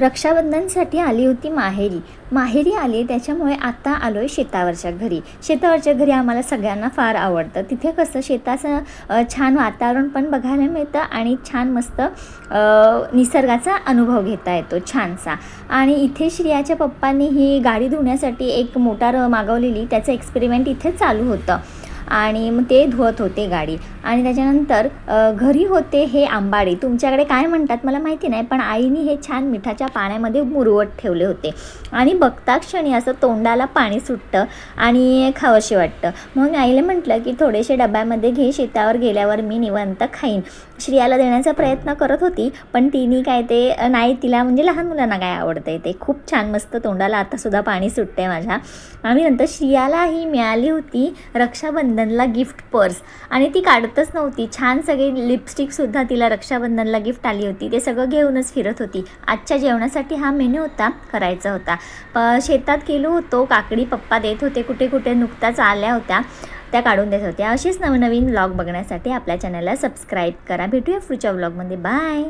रक्षाबंधनसाठी आली होती माहेरी. माहेरी आली त्याच्यामुळे आता आलो आहे शेतावरच्या घरी. शेतावरच्या घरी आम्हाला सगळ्यांना फार आवडतं. तिथे कसं शेताचं छान वातावरण पण बघायला मिळतं आणि छान मस्त निसर्गाचा अनुभव घेता येतो छानसा. आणि इथे श्रियाच्या पप्पांनी ही गाडी धुण्यासाठी एक मोटार मागवलेली. त्याचं एक्सपेरिमेंट इथे चालू होतं. आणि मग ते धुवत होते गाडी. आणि त्याच्यानंतर घरी होते हे आंबाडे. तुमच्याकडे काय म्हणतात मला माहिती नाही पण आईने हे छान मिठाच्या पाण्यामध्ये मुरवत ठेवले होते. आणि बघता क्षणी असं तोंडाला पाणी सुटतं आणि खावंशी वाटतं. म्हणून आईला म्हटलं की थोडेसे डब्यामध्ये घे शेतावर गेल्यावर मी निवांत खाईन. श्रियाला देण्याचा प्रयत्न करत होती पण तिने काय ते नाही तिला म्हणजे लहान मुलांना काय आवडतं ते. खूप छान मस्त तोंडाला आतासुद्धा पाणी सुटते माझ्या. आणि नंतर श्रियाला ही मिळाली होती रक्षाबंधन रक्षाबंधनला गिफ्ट पर्स. आणि ती काढतच नव्हती. छान सगळी लिपस्टिकसुद्धा तिला रक्षाबंधनला गिफ्ट आली होती. ते सगळं घेऊनच फिरत होती. आजच्या जेवणासाठी हा मेन्यू होता करायचा होता. प शेतात गेलो होतो काकडी पप्पा देत होते कुठे कुठे नुकताच आल्या होत्या त्या काढून देत होत्या. अशीच नवनवीन व्लॉग बघण्यासाठी आपल्या चॅनलला सबस्क्राईब करा. भेटूया पुढच्या व्लॉगमध्ये बाय